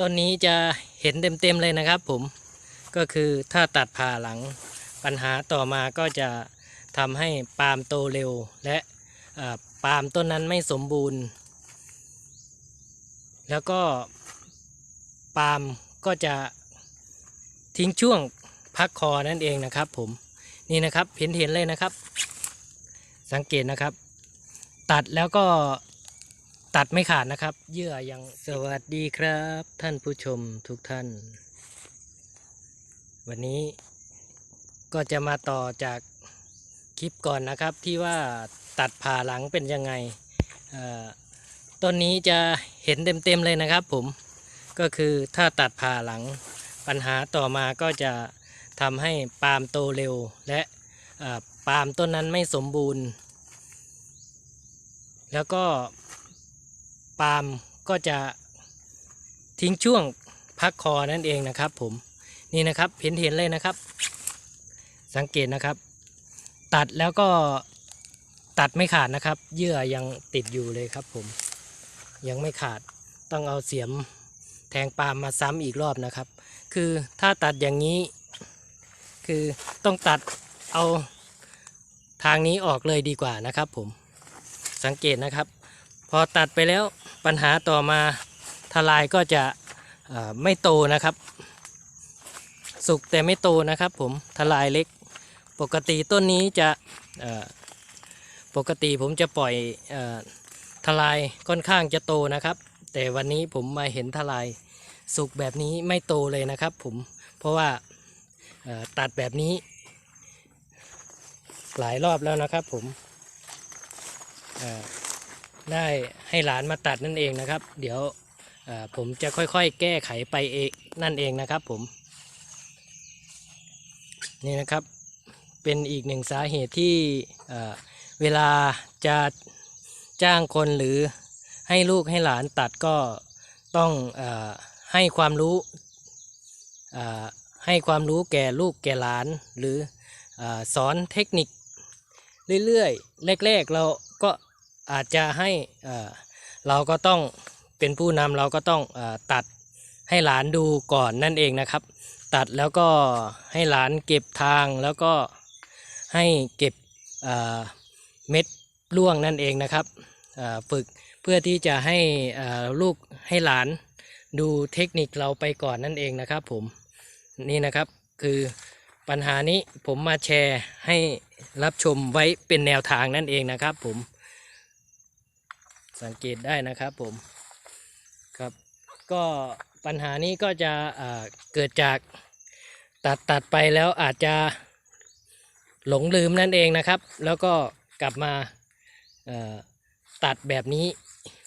ต้นนี้จะเห็นเต็มๆเลยนะครับผมก็คือถ้าตัดผ่าหลังปัญหาต่อมาก็จะทำให้ปาล์มโตเร็ว และปาล์มต้นนั้นไม่สมบูรณ์ แล้วก็ปาล์มก็จะทิ้งช่วงพักคอนั่นเองนะครับผมนี่นะครับเห็นเห็นเลยนะครับ สังเกตนะครับ ตัดแล้วก็ ตัดไม่ขาดนะครับ เยื่อยังสวัสดีครับ ท่านผู้ชมทุกท่าน วันนี้ก็จะมาต่อจากคลิปก่อนนะครับที่ว่าตัดผ่าหลังเป็นยังไงเอ่อต้นนี้จะเห็นเต็มๆเลยนะครับผมก็คือถ้าตัดผ่าหลังปัญหาต่อมาก็จะทำให้ปาล์มโตเร็ว และเอ่อปาล์มต้นนั้นไม่สมบูรณ์ แล้วก็ ปาล์มก็จะทิ้งช่วงพักคอนั่นเองนะครับ ผมนี่นะครับเห็นเห็นเลยนะครับ สังเกตนะครับ ตัดแล้วก็ตัดไม่ขาดนะครับ เยื่อยังติดอยู่เลยครับผมยังไม่ขาดต้องเอาเสียมแทงปาล์มมาซ้ำอีกรอบนะครับ คือถ้าตัดอย่างนี้ คือต้องตัดเอาทางนี้ออกเลยดีกว่านะครับ ผมสังเกตนะครับ พอตัดไปแล้ว ปัญหาต่อมาทลายก็จะไม่โตนะครับ สุกแต่ไม่โตนะครับ ผมทลายเล็ก ปกติต้นนี้จะปกติผมจะปล่อยอทลายค่อนข้างจะโตนะครับ แต่วันนี้ผมมาเห็นทลายสุกแบบนี้ไม่โตเลยนะครับ ผมเพราะว่าตัดแบบนี้ หลายรอบแล้วนะครับผมอ ได้ให้หลานมาตัดนั่นเองนะครับ เดี๋ยวผมจะค่อยๆ แก้ไขไปเองนั่นเองนะครับผม นี่นะครับเป็นอีกหนึ่งสาเหตุที่เวลาจะจ้างคนหรือให้ลูกให้หลานตัดก็ต้องอให้ความรู้ให้ความรู้แก่ลูกแก่หลาน หรืออสอนเทคนิคเรื่อยๆแรกๆเราก็ อาจจะให้เอ่อเราก็ต้องเป็นผู้นำเราก็ต้องอตัดให้หลานดูก่อนนั่นเองนะครับ ตัดแล้วก็ให้หลานเก็บทางแล้วก็ให้เก็บเเม็ดร่วงนั่นเองนะครับฝึกเพื่อที่จะให้ลูกให้หลานดูเทคนิคเราไปก่อนนั่นเองนะครับผมนี่นะครับคือปัญหานี้ผมมาแชร์ให้รับชมไว้เป็นแนวทางนั่นเองนะครับผม สังเกตได้นะครับผมครับ ก็ปัญหานี้ก็จะเกิดจากตัดตัดไปแล้วอาจจะหลงลืมนั่นเองนะครับ แล้วก็กลับมาตัดแบบนี้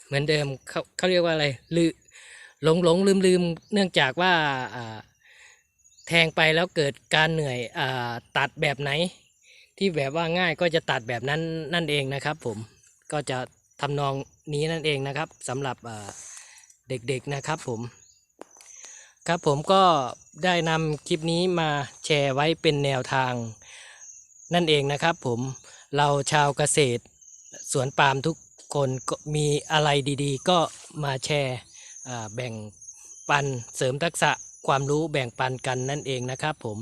เหมือนเดิมเขาเขาเรียกว่าอะไรลืหลงหลงลืมลืมเนื่องจากว่าแทงไปแล้วเกิดการเหนื่อยอตัดแบบไหน ที่แบบว่าง่ายก็จะตัดแบบนั้นนั่นเองนะครับผมก็จะ ทำนองนี้นั่นเองนะครับสำหรับเด็กๆนะครับผม ครับผมก็ได้นำคลิปนี้มาแชร์ไว้เป็นแนวทางนั่นเองนะครับผมเราชาวเกษตรสวนปาล์มทุกคนก็มีอะไรดีๆ ก็มาแชร์แบ่งปันเสริมทักษะความรู้แบ่งปันกันนั่นเองนะครับผม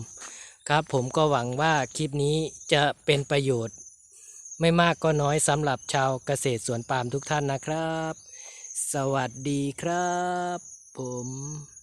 ครับผมก็หวังว่าคลิปนี้จะเป็นประโยชน์ ไม่มากก็น้อยสำหรับชาวเกษตรสวนปาล์มทุกท่านนะครับ สวัสดีครับ ผม